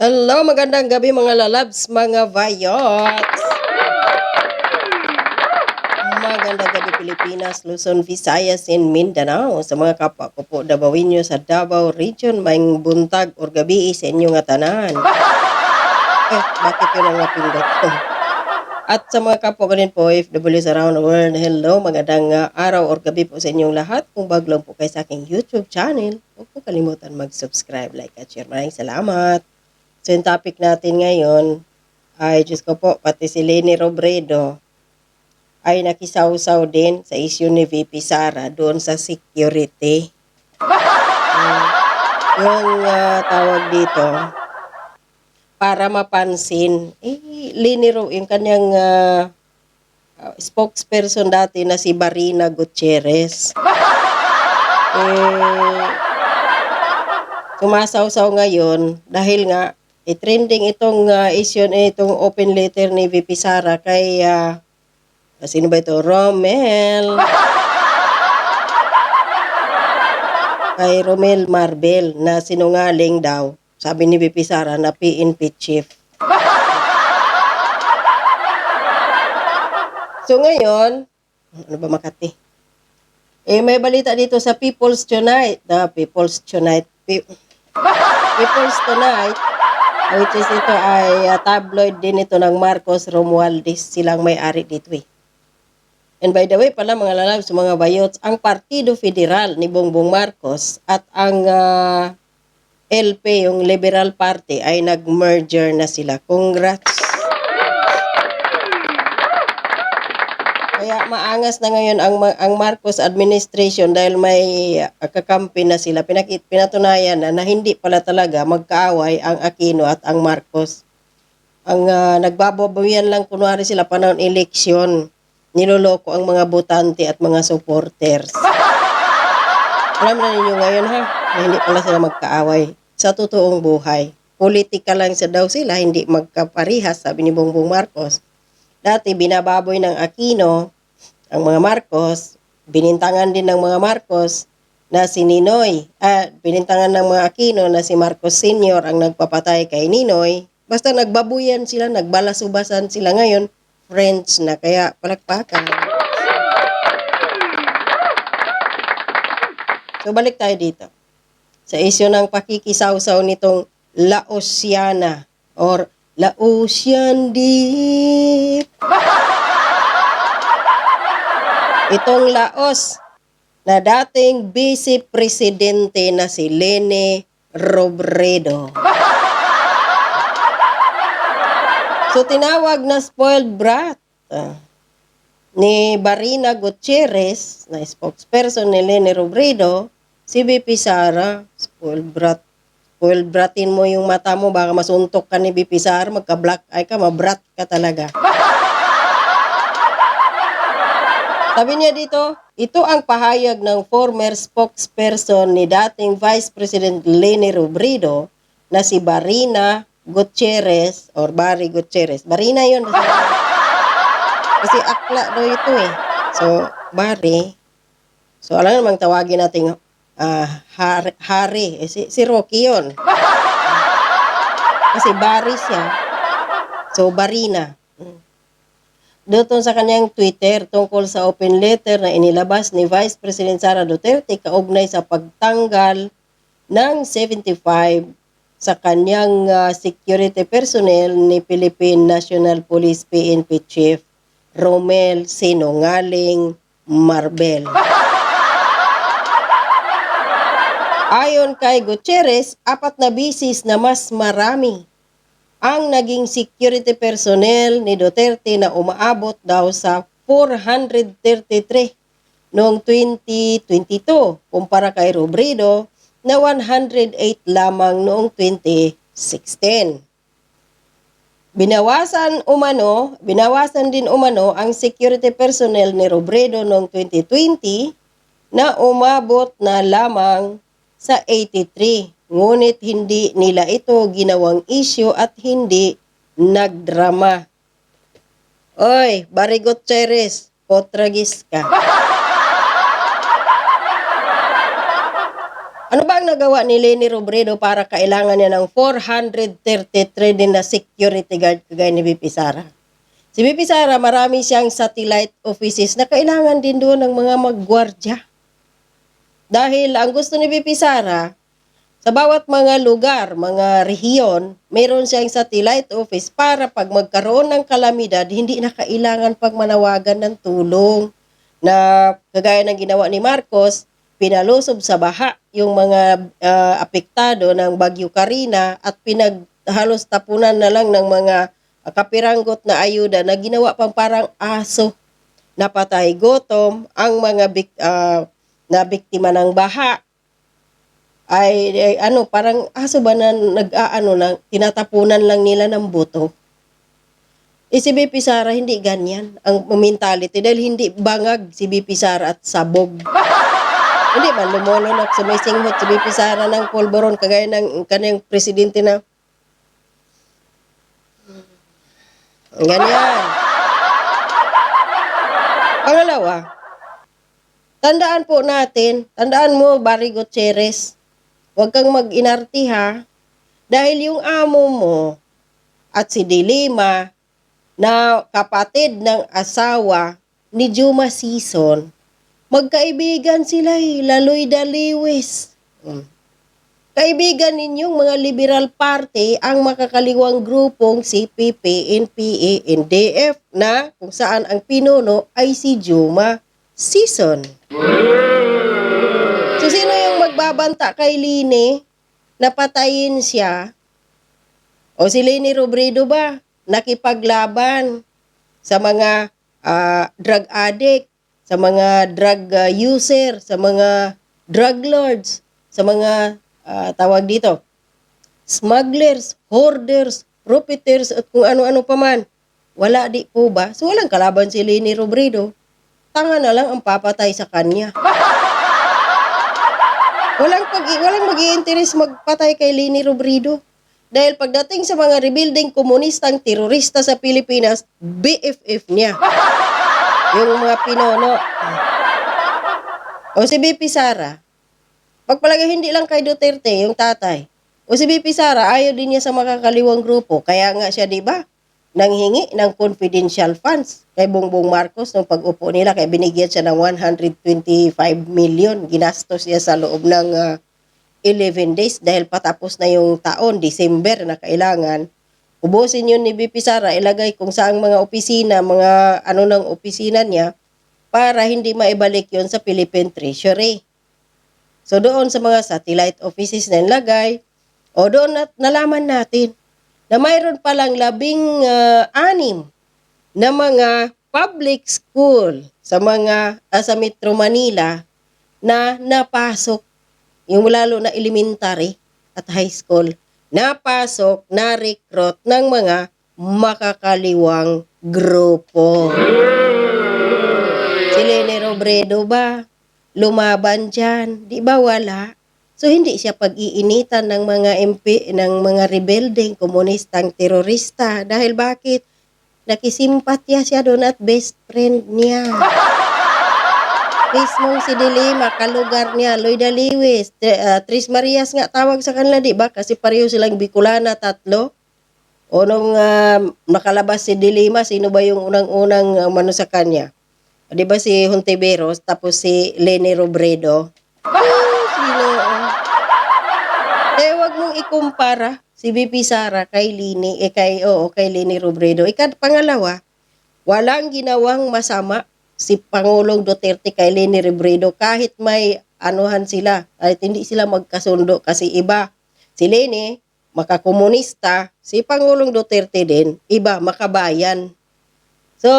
Hello, magandang gabi mga lalabs, mga vayots. Magandang gabi Pilipinas, Luzon, Visayas, and Mindanao. Sa mga kapwa ko po, Dabawinyo sa Davao Region, may buntag or gabi sa inyo nga tanan. Eh, bakit yun ang napindot ko? At sa mga kapwa ko din po, FWs around the world, hello, magandang uh, araw or gabi po sa inyong lahat. Kung bago po kayo sa aking YouTube channel, huwag po kalimutan mag-subscribe, like at share. Maraming salamat. So yung topic natin ngayon ay, Diyos ko po, pati si Lenny Robredo ay nakisawsaw din sa issue ni VP Sara doon sa security. Hmm. yung ah, tawag dito, para mapansin, eh, Lenny Ro, yung kanyang ah, ah, spokesperson dati na si Barina Gutierrez. eh, sumasawsaw ngayon dahil nga i-trending itong uh, issue na itong open letter ni VP Sara kay ah, sino ba ito? Romel. kay Romel Marbel na sinungaling daw. Sabi ni VP Sara na PNP chief. So ngayon, ano ba Makati? Eh, may balita dito sa People's Tonight. Na People's Tonight. Pe- People's Tonight. Which is ito ay uh, tabloid din ito ng Marcos Romualdez. Silang may-ari dito eh. And by the way pala mga lalabs, mga bayots, ang Partido Federal ni Bongbong Marcos at ang ah, LP, yung Liberal Party, ay nag-merger na sila. Congrats! Kaya maangas na ngayon ang ang Marcos administration dahil may uh, kakampi na sila. Pinakit pinatunayan na, na hindi pala talaga magkaaway ang Aquino at ang Marcos. Ang uh, nagbababawian lang kunwari sila panahon eleksyon. Niloloko ang mga botante at mga supporters. Alam na ninyo ngayon ha, na hindi pala sila magkaaway sa totoong buhay. Politika lang sa daw sila, hindi magkaparihas, sabi ni Bongbong Marcos. Dati binababoy ng Aquino ang mga Marcos, binintangan din ng mga Marcos na si Ninoy, ah, binintangan ng mga Aquino na si Marcos Sr. ang nagpapatay kay Ninoy. Basta nagbabuyan sila, nagbalasubasan sila ngayon, friends na, kaya palakpakan. So balik tayo dito. Sa isyo ng pakikisawsaw nitong Laosiana or Laosian Deep. Itong Laos na dating vice presidente na si Lene Robredo. So tinawag na spoiled brat ah, ni Barina Gutierrez na spokesperson ni Lene Robredo, si BP Sara, spoiled brat. Spoiled bratin mo yung mata mo, baka masuntok ka ni BP Sara, magka-black eye ka, mabrat ka talaga. Sabi niya dito, ito ang pahayag ng former spokesperson ni dating Vice President Leni Robredo na si Barina Gutierrez or Barry Gutierrez. Barina yun. Kasi akla daw ito eh. So, Barry. So, alam namang tawagin natin ah, Har- Hari. Eh, si, si Rocky yun. Kasi Barry siya. So, Barina. Doon sa kanyang Twitter tungkol sa open letter na inilabas ni Vice President Sara Duterte kaugnay sa pagtanggal ng 75 sa kanyang ah, security personnel ni Philippine National Police PNP Chief Romel Sinongaling Marbel. Ayon kay Gutierrez, apat na bisis na mas marami ang naging security personnel ni Duterte na umaabot daw sa 433 noong 2022 kumpara kay Robredo na 108 lamang noong 2016. Binawasan umano, binawasan din umano ang security personnel ni Robredo noong 2020 na umabot na lamang sa 83. Ngunit hindi nila ito ginawang issue at hindi nagdrama. Oy, Barigot Cheres, potragis ka. Ano ba ang nagawa ni Leni Robredo para kailangan niya ng 433 din na security guard kagaya ni BP Sara? Si BP Sara, marami siyang satellite offices na kailangan din doon ng mga maggwardya. Dahil ang gusto ni BP Sara, sa bawat mga lugar, mga rehiyon, mayroon siyang satellite office para pag magkaroon ng kalamidad, hindi na kailangan pagmanawagan ng tulong. Na kagaya ng ginawa ni Marcos, pinalusob sa baha yung mga ah, apektado ng Bagyo Karina at pinaghalos tapunan na lang ng mga kapiranggot na ayuda na ginawa pang parang aso napatay gutom ang mga bik, ah, na biktima ng baha ay, ay ano parang aso ba na nag-aano lang tinatapunan lang nila ng buto eh, si BP Sara, hindi ganyan ang mentality dahil hindi bangag si BP Sara at sabog. hindi man lumulunok sa may singhot si BP Sara ng polboron kagaya ng kanyang presidente na ganyan. Pangalawa, tandaan po natin, tandaan mo, Barry Gutierrez, huwag kang mag-inarti ha, dahil yung amo mo at si Dilima na kapatid ng asawa ni Juma Season, magkaibigan sila eh, laloy daliwis. Mm. Kaibigan ninyong mga liberal party ang makakaliwang grupong CPP, NPA, NDF na kung saan ang pinuno ay si Juma Season. So sino yung magbabanta kay Lini na patayin siya? O si Lini Robredo ba? Nakipaglaban sa mga ah, drug addict, sa mga drug ah, user, sa mga drug lords, sa mga ah, tawag dito, smugglers, hoarders, profiteers, at kung ano-ano pa man. Wala di po ba? So walang kalaban si Lini Robredo. Tanga na lang ang papatay sa kanya. Walang pag walang mag-iinteres magpatay kay Lini Robredo. Dahil pagdating sa mga rebuilding komunistang terorista sa Pilipinas, BFF niya. Yung mga pinono. O si BP Sara, pagpalagay hindi lang kay Duterte, yung tatay. O si BP Sara, ayaw din niya sa makakaliwang grupo. Kaya nga siya, di ba, nanghingi ng confidential funds kay Bongbong Marcos nung pag-upo nila kaya binigyan siya ng 125 million. Ginastos niya sa loob ng ah, 11 days dahil patapos na yung taon, December na kailangan. Ubusin yun ni BP Sara, ilagay kung saang mga opisina, mga ano ng opisina niya para hindi maibalik yon sa Philippine Treasury. So doon sa mga satellite offices na nilagay, o doon na, nalaman natin na mayroon palang labing ah, anim na mga public school sa mga ah, sa Metro Manila na napasok yung lalo na elementary at high school napasok na recruit ng mga makakaliwang grupo. Si Lene Robredo ba? Lumaban dyan. Di ba wala? So hindi siya pag-iinitan ng mga MP, ng mga rebelding, komunistang terorista. Dahil bakit? Nakisimpatya siya doon at best friend niya. Mismong si Dilima, kalugar niya, Loida Lewis, ah, Tris Marias nga tawag sa kanila, di ba? Kasi pareho silang Bicolana, tatlo. O nung ah, nakalabas si Dilima, sino ba yung unang-unang ah, mano kanya? Di ba si Hontiveros, tapos si Leni Robredo? Oh, sino? oh. Eh, wag mong ikumpara si BP Sara kay Lini, eh kay, oo, kay Leni Robredo. Ikad pangalawa, walang ginawang masama si Pangulong Duterte kay Leni Robredo kahit may anuhan sila, kahit hindi sila magkasundo kasi iba. Si Leni, makakomunista, si Pangulong Duterte din, iba, makabayan. So,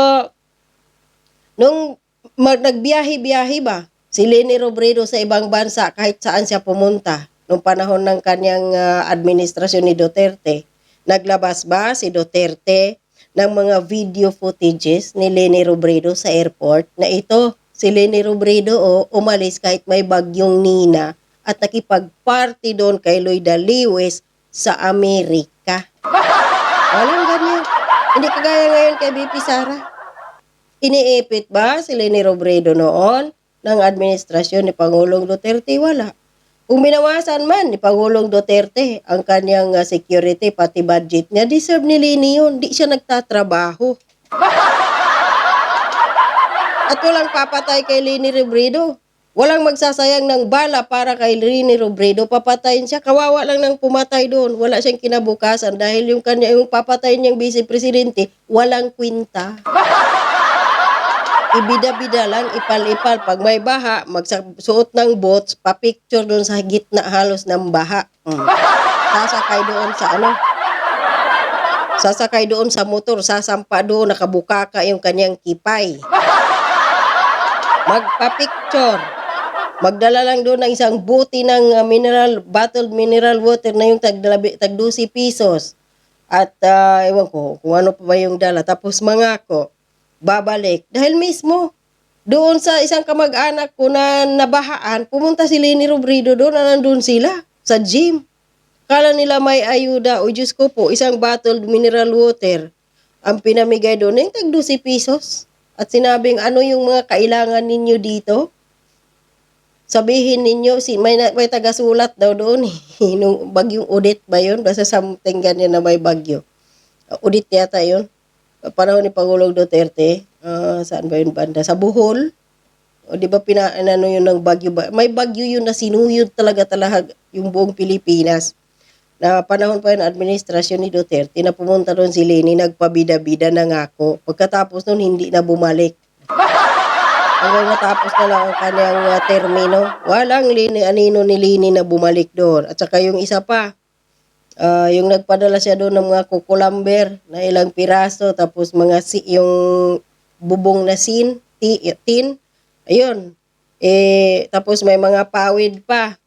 nung nagbiyahe-biyahe ba, si Leni Robredo sa ibang bansa kahit saan siya pumunta, nung panahon ng kanyang ah, administrasyon ni Duterte, naglabas ba si Duterte ng mga video footages ni Leni Robredo sa airport na ito, si Leni Robredo o umalis kahit may bagyong Nina at nakipag-party doon kay Lloyda Lewis sa Amerika. Walang ganyan. Hindi kagaya ngayon kay BP Sara. Iniipit ba si Leni Robredo noon ng administrasyon ni Pangulong Duterte? Wala. Kung binawasan man ni Pangulong Duterte ang kanyang ah, security pati budget niya, deserve ni Lini yun. Di siya nagtatrabaho. At walang papatay kay Lini Robredo. Walang magsasayang ng bala para kay Lini Robredo. Papatayin siya. Kawawa lang ng pumatay doon. Wala siyang kinabukasan dahil yung kanya yung papatayin niyang vice presidente, walang kwinta. Ibida-bida lang, ipal-ipal. Pag may baha, magsuot ng boats, papicture doon sa gitna halos ng baha. Mm. Sasakay doon sa ano, sasakay doon sa motor, sasampa doon, nakabukaka yung kanyang kipay. Magpa-picture. Magdala lang doon ng isang buti ng uh, mineral, bottled mineral water na yung tag, tag 12 pesos. At uh, ewan ko kung ano pa ba yung dala. Tapos mga ko, babalik. Dahil mismo, doon sa isang kamag-anak ko na nabahaan, pumunta si Lenny Robredo doon na nandun sila sa gym. Kala nila may ayuda. O Diyos ko po, isang bottled mineral water ang pinamigay doon. Yung tag 12 pesos. At sinabing ano yung mga kailangan ninyo dito? Sabihin ninyo, si, may, may taga-sulat daw doon. eh. Nung bagyong Odette ba yun? Basta something ganyan na may bagyo. Odette yata yun. Panahon ni Pangulong Duterte. Ah, saan ba yun banda? Sa Bohol. O di ba pina ano yun ng bagyo ba? May bagyo yun na sinuyod talaga talaga yung buong Pilipinas. Na panahon pa yun administrasyon ni Duterte na pumunta doon si Leni nagpabida-bida na ngako. Pagkatapos noon hindi na bumalik. Hanggang natapos na lang ang kanyang uh, termino. Walang lini, anino ni Lini na bumalik doon. At saka yung isa pa, ah, yung nagpadala siya doon ng mga kukulamber na ilang piraso, tapos mga si, yung bubong na sin, ti, tin, ayun. Eh, tapos may mga pawid pa,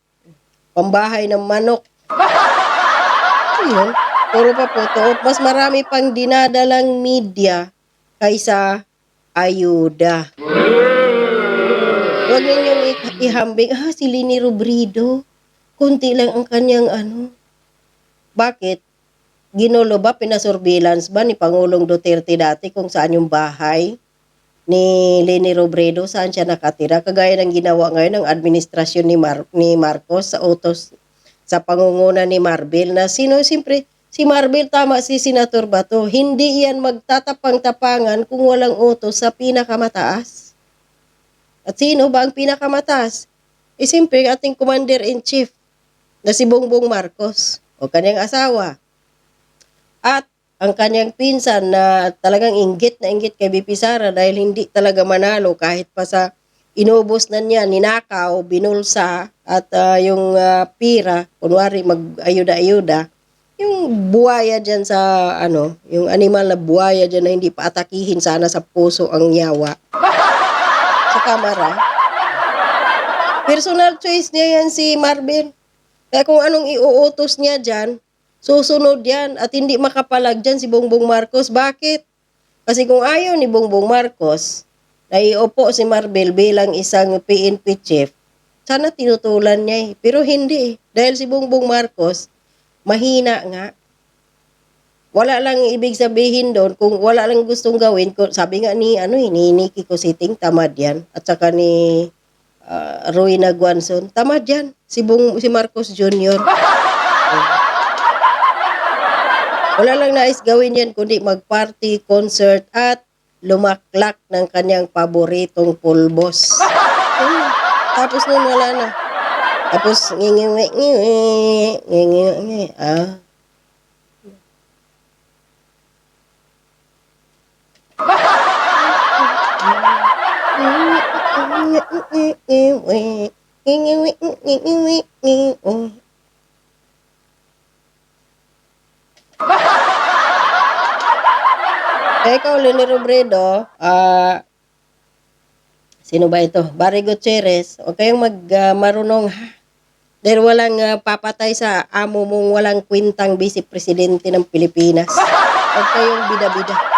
pambahay ng manok. Ayun, puro pa po to. Mas marami pang dinadalang media kaysa ayuda. Huwag ninyong ihambing, ah, si Lini Robredo, kunti lang ang kanyang ano. Bakit? Ginulo ba, pinasurveillance ba ni Pangulong Duterte dati kung saan yung bahay ni Leni Robredo, saan siya nakatira? Kagaya ng ginawa ngayon ng administrasyon ni, Mar- ni Marcos sa utos sa pangunguna ni Marbil na sino siyempre si Marbil tama si Senator Bato hindi yan magtatapang-tapangan kung walang utos sa pinakamataas at sino ba ang pinakamataas? Eh siyempre ating Commander-in-Chief na si Bongbong Marcos o kanyang asawa. At ang kanyang pinsan na talagang inggit na inggit kay BP Sara dahil hindi talaga manalo kahit pa sa inubos na niya, ninakaw, binulsa at ah, yung ah, pira, kunwari mag-ayuda-ayuda, yung buwaya dyan sa ano, yung animal na buwaya dyan na hindi pa atakihin sana sa puso ang yawa sa kamera. Personal choice niya yan si Marvin. Kaya kung anong iuutos niya dyan, susunod yan at hindi makapalag dyan si Bongbong Marcos. Bakit? Kasi kung ayaw ni Bongbong Marcos na iupo si Marvel bilang isang PNP chief, sana tinutulan niya eh. Pero hindi eh. Dahil si Bongbong Marcos, mahina nga. Wala lang ibig sabihin doon kung wala lang gustong gawin. Sabi nga ni, ano, eh, ni Nikki Cositing, tamad yan. At saka ni uh, Rowena Guanzon, tamad yan. Si, Bong, si Marcos Jr. Wala lang nais gawin yan kundi mag-party, concert at lumaklak ng kanyang paboritong pulbos. Ayun. Tapos nun wala na. Tapos ngingiwi, ngiwi, ngingiwi, ah. Eh, ikaw, Leni Robredo, ah, sino ba ito? Barry Gutierrez, huwag kayong mag, ah, marunong, ha? Dahil walang ah, papatay sa amo mong walang kwintang vice presidente ng Pilipinas. Huwag kayong bida-bida.